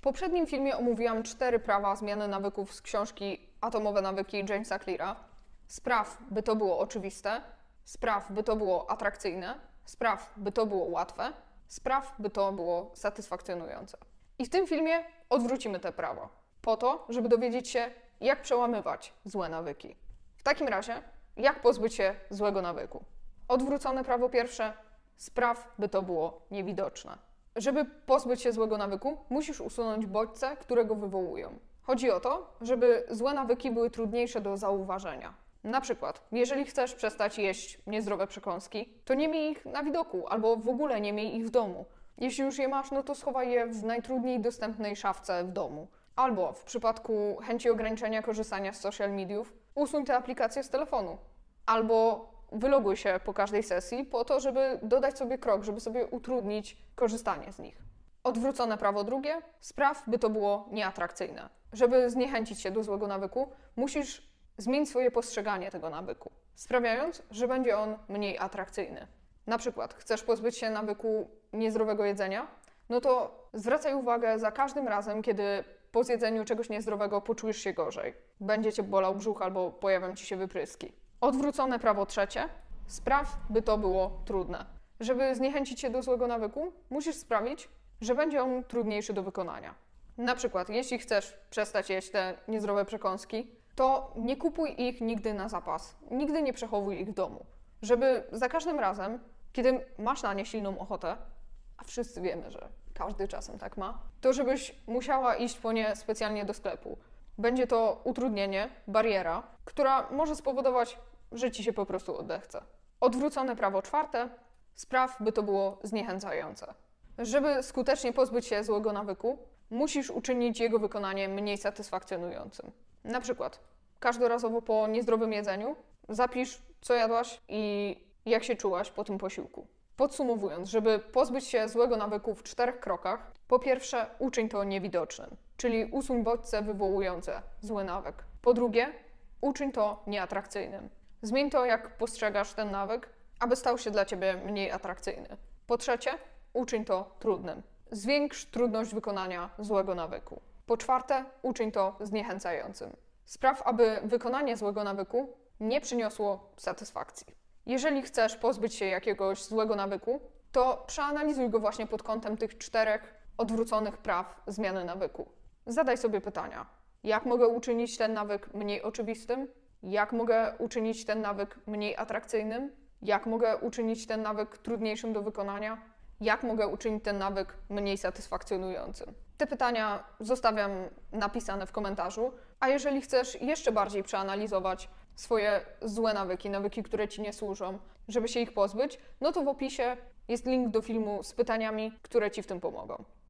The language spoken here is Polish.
W poprzednim filmie omówiłam cztery prawa zmiany nawyków z książki Atomowe nawyki Jamesa Cleara. Spraw, by to było oczywiste, spraw, by to było atrakcyjne, spraw, by to było łatwe, spraw, by to było satysfakcjonujące. I w tym filmie odwrócimy te prawa, po to, żeby dowiedzieć się, jak przełamywać złe nawyki. W takim razie, jak pozbyć się złego nawyku? Odwrócone prawo pierwsze, spraw, by to było niewidoczne. Żeby pozbyć się złego nawyku, musisz usunąć bodźce, które go wywołują. Chodzi o to, żeby złe nawyki były trudniejsze do zauważenia. Na przykład, jeżeli chcesz przestać jeść niezdrowe przekąski, to nie miej ich na widoku albo w ogóle nie miej ich w domu. Jeśli już je masz, no to schowaj je w najtrudniej dostępnej szafce w domu. Albo w przypadku chęci ograniczenia korzystania z social mediów, usuń te aplikacje z telefonu. Albo wyloguj się po każdej sesji po to, żeby dodać sobie krok, żeby sobie utrudnić korzystanie z nich. Odwrócone prawo drugie, spraw, by to było nieatrakcyjne. Żeby zniechęcić się do złego nawyku, musisz zmienić swoje postrzeganie tego nawyku, sprawiając, że będzie on mniej atrakcyjny. Na przykład, chcesz pozbyć się nawyku niezdrowego jedzenia? No to zwracaj uwagę za każdym razem, kiedy po zjedzeniu czegoś niezdrowego poczujesz się gorzej. Będzie cię bolał brzuch albo pojawią ci się wypryski. Odwrócone prawo trzecie. Spraw, by to było trudne. Żeby zniechęcić się do złego nawyku, musisz sprawić, że będzie on trudniejszy do wykonania. Na przykład, jeśli chcesz przestać jeść te niezdrowe przekąski, to nie kupuj ich nigdy na zapas. Nigdy nie przechowuj ich w domu. Żeby za każdym razem, kiedy masz na nie silną ochotę, a wszyscy wiemy, że każdy czasem tak ma, to żebyś musiała iść po nie specjalnie do sklepu. Będzie to utrudnienie, bariera, która może spowodować, że ci się po prostu odechce. Odwrócone prawo czwarte, spraw, by to było zniechęcające. Żeby skutecznie pozbyć się złego nawyku, musisz uczynić jego wykonanie mniej satysfakcjonującym. Na przykład, każdorazowo po niezdrowym jedzeniu zapisz, co jadłaś i jak się czułaś po tym posiłku. Podsumowując, żeby pozbyć się złego nawyku w czterech krokach, po pierwsze, uczyń to niewidocznym, czyli usuń bodźce wywołujące zły nawyk. Po drugie, uczyń to nieatrakcyjnym. Zmień to, jak postrzegasz ten nawyk, aby stał się dla ciebie mniej atrakcyjny. Po trzecie, uczyń to trudnym. Zwiększ trudność wykonania złego nawyku. Po czwarte, uczyń to zniechęcającym. Spraw, aby wykonanie złego nawyku nie przyniosło satysfakcji. Jeżeli chcesz pozbyć się jakiegoś złego nawyku, to przeanalizuj go właśnie pod kątem tych czterech odwróconych praw zmiany nawyku. Zadaj sobie pytania: jak mogę uczynić ten nawyk mniej oczywistym? Jak mogę uczynić ten nawyk mniej atrakcyjnym? Jak mogę uczynić ten nawyk trudniejszym do wykonania? Jak mogę uczynić ten nawyk mniej satysfakcjonującym? Te pytania zostawiam napisane w komentarzu, a jeżeli chcesz jeszcze bardziej przeanalizować swoje złe nawyki, nawyki, które ci nie służą, żeby się ich pozbyć, no to w opisie jest link do filmu z pytaniami, które ci w tym pomogą.